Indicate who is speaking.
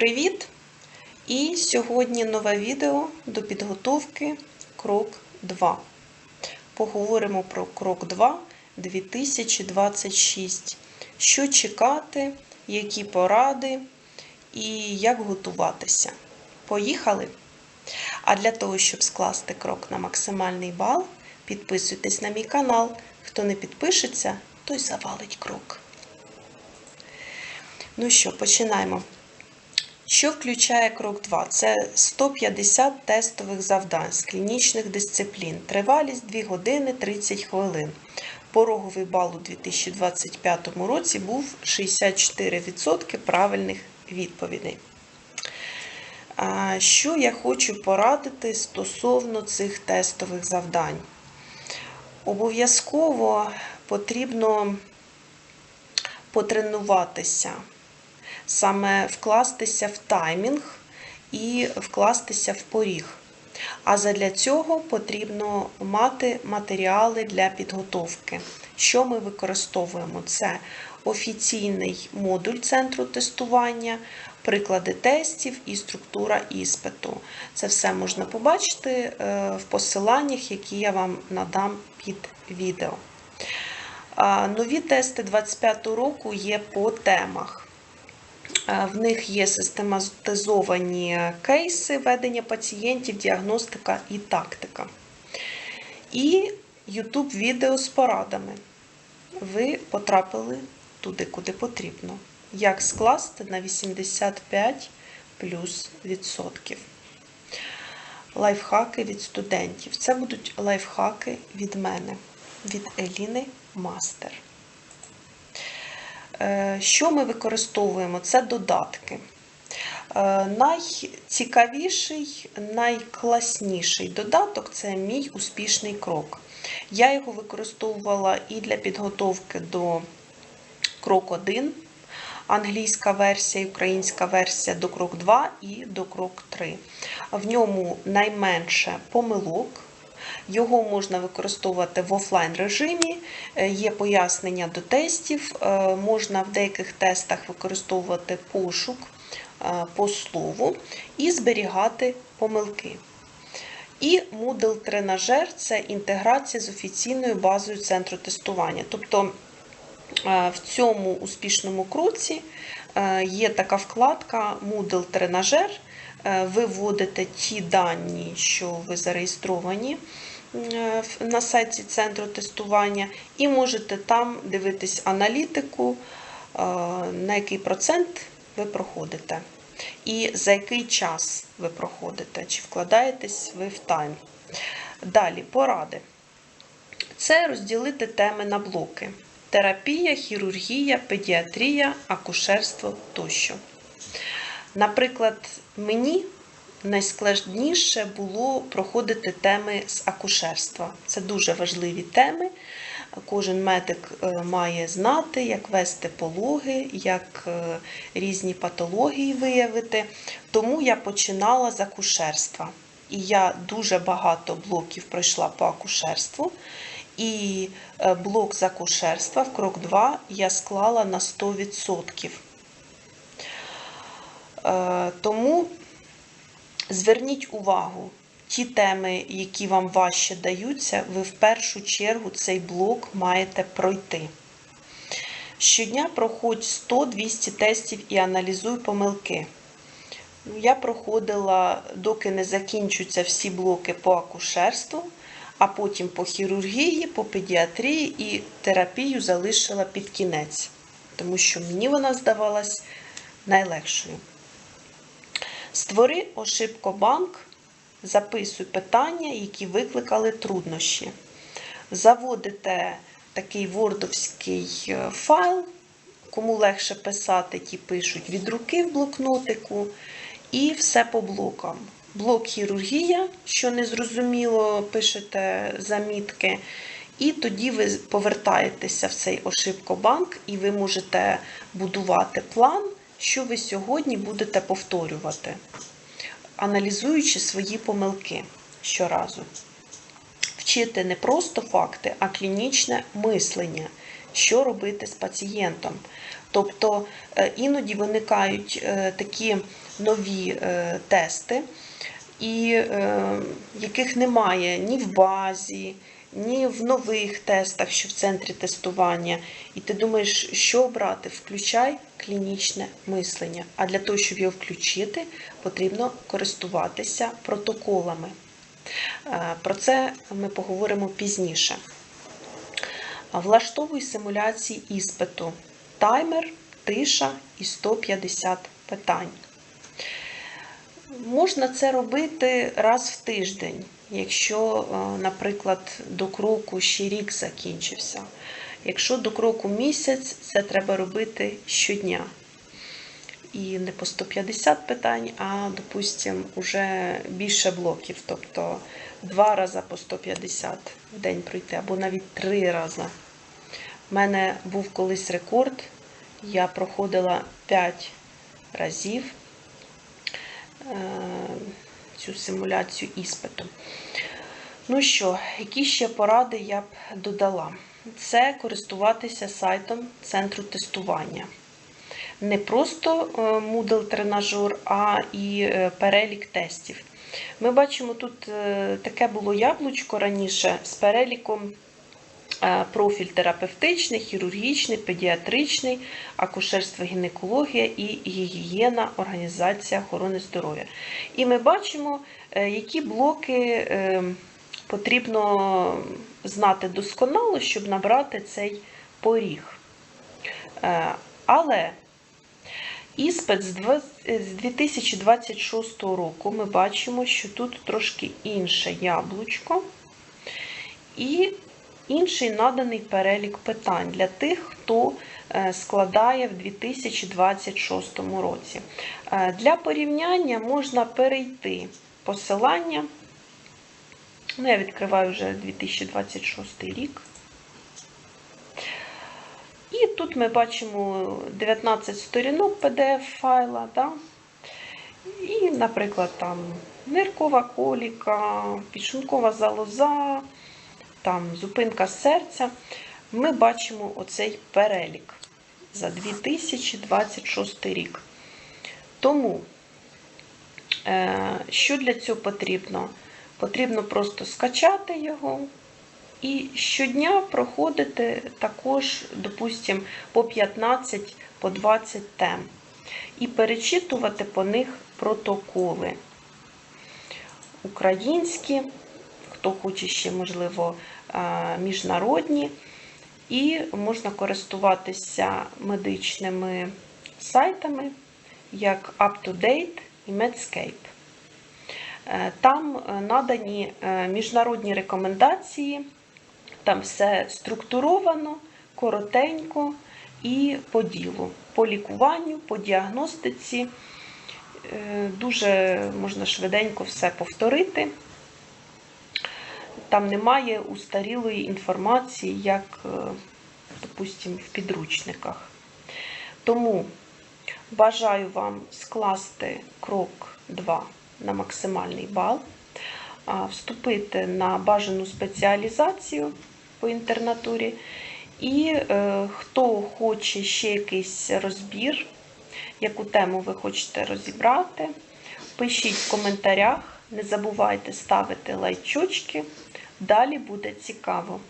Speaker 1: Привіт! І сьогодні нове відео до підготовки крок 2. Поговоримо про крок 2 2026. Що чекати, які поради і як готуватися. Поїхали! А для того, щоб скласти крок на максимальний бал, підписуйтесь на мій канал. Хто не підпишеться, той завалить крок. Ну що, починаємо. Що включає крок 2? Це 150 тестових завдань з клінічних дисциплін. Тривалість 2 години 30 хвилин. Пороговий бал у 2025 році був 64% правильних відповідей. Що я хочу порадити стосовно цих тестових завдань? Обов'язково потрібно потренуватися, саме вкластися в таймінг і вкластися в поріг. А задля цього потрібно мати матеріали для підготовки. Що ми використовуємо? Це офіційний модуль центру тестування, приклади тестів і структура іспиту. Це все можна побачити в посиланнях, які я вам надам під відео. Нові тести 2025 року є по темах. В них є систематизовані кейси ведення пацієнтів, діагностика і тактика. І YouTube відео з порадами. Ви потрапили туди, куди потрібно. Як скласти на 85 плюс відсотків. Лайфхаки від студентів. Це будуть лайфхаки від мене, від Еліни Мастер. Що ми використовуємо? Це додатки. Найцікавіший, найкласніший додаток це мій успішний крок. Я його використовувала і для підготовки до крок 1, англійська версія, українська версія до крок 2 і до крок 3. В ньому найменше помилок. Його можна використовувати в офлайн режимі, є пояснення до тестів, можна в деяких тестах використовувати пошук по слову і зберігати помилки. І Moodle тренажер це інтеграція з офіційною базою центру тестування. Тобто в цьому успішному кроці є така вкладка Moodle тренажер. Ви вводите ті дані, що ви зареєстровані на сайті центру тестування, і можете там дивитись аналітику, на який процент ви проходите. І за який час ви проходите, чи вкладаєтесь ви в тайм. Далі, поради. Це розділити теми на блоки: терапія, хірургія, педіатрія, акушерство тощо. Наприклад, мені найскладніше було проходити теми з акушерства. Це дуже важливі теми. Кожен медик має знати, як вести пологи, як різні патології виявити. Тому я починала з акушерства. І я дуже багато блоків пройшла по акушерству. І блок з акушерства в крок 2 я склала на 100%. Тому зверніть увагу, ті теми, які вам важче даються, ви в першу чергу цей блок маєте пройти. Щодня проходь 100-200 тестів і аналізуй помилки. Я проходила, доки не закінчуються всі блоки по акушерству, а потім по хірургії, по педіатрії і терапію залишила під кінець, тому що мені вона здавалась найлегшою. Створи ошибкобанк, записуй питання, які викликали труднощі. Заводите такий вордовський файл, кому легше писати, ті пишуть від руки в блокнотику, і все по блокам. Блок хірургія, що незрозуміло, пишете замітки. І тоді ви повертаєтеся в цей ошибкобанк, і ви можете будувати план що ви сьогодні будете повторювати, аналізуючи свої помилки щоразу. Вчити не просто факти, а клінічне мислення, що робити з пацієнтом. Тобто е, іноді виникають е, такі нові е, тести, і яких немає ні в базі, ні в нових тестах, що в центрі тестування. І ти думаєш, що обрати? Включай клінічне мислення. А для того, щоб його включити, потрібно користуватися протоколами. Е, Про це ми поговоримо пізніше. Влаштовуй симуляції іспиту. Таймер, тиша і 150 питань. Можна це робити раз в тиждень, якщо, е, наприклад, до кроку ще рік закінчився. Якщо до кроку місяць, це треба робити щодня. І не по 150 питань, а, допустимо, вже більше блоків, тобто два рази по 150 в день пройти, або навіть три рази. У мене був колись рекорд, я проходила 5 разів е, цю симуляцію іспиту. Ну що, які ще поради я б додала? Це користуватися сайтом центру тестування. Не просто е, Moodle тренажер, а і е, перелік тестів. Ми бачимо, тут е, таке було яблучко раніше з переліком профіль терапевтичний, хірургічний, педіатричний, акушерство, гінекологія і гігієна, організація охорони здоров'я. І ми бачимо, е, які блоки е, потрібно знати досконало, щоб набрати цей поріг. Е, Але іспит з 2026 року ми бачимо, що тут трошки інше яблучко і інший наданий перелік питань для тих, хто е, складає в 2026 році. Е, Для порівняння можна перейти посилання. Ну, я відкриваю вже 2026 рік. І тут ми бачимо 19 сторінок PDF файла. Да? І, наприклад, там ниркова коліка, підшлункова залоза, там зупинка серця. Ми бачимо оцей перелік за 2026 рік. Тому, е, що для цього потрібно? Потрібно просто скачати його. І щодня проходити також, допустимо, по 15, по 20 тем. І перечитувати по них протоколи. Українські, хто хоче ще, можливо, е, міжнародні. І можна користуватися медичними сайтами, як UpToDate і Medscape. Е, Там е, надані міжнародні рекомендації, там все структуровано, коротенько і по ділу, по лікуванню, по діагностиці. Дуже можна швиденько все повторити. Там немає устарілої інформації, як, е, допустимо, в підручниках. Тому бажаю вам скласти крок 2 на максимальний бал, вступити на бажану спеціалізацію по інтернатурі. І е, хто хоче ще якийсь розбір, яку тему ви хочете розібрати, пишіть в коментарях. Не забувайте ставити лайчочки. Далі буде цікаво.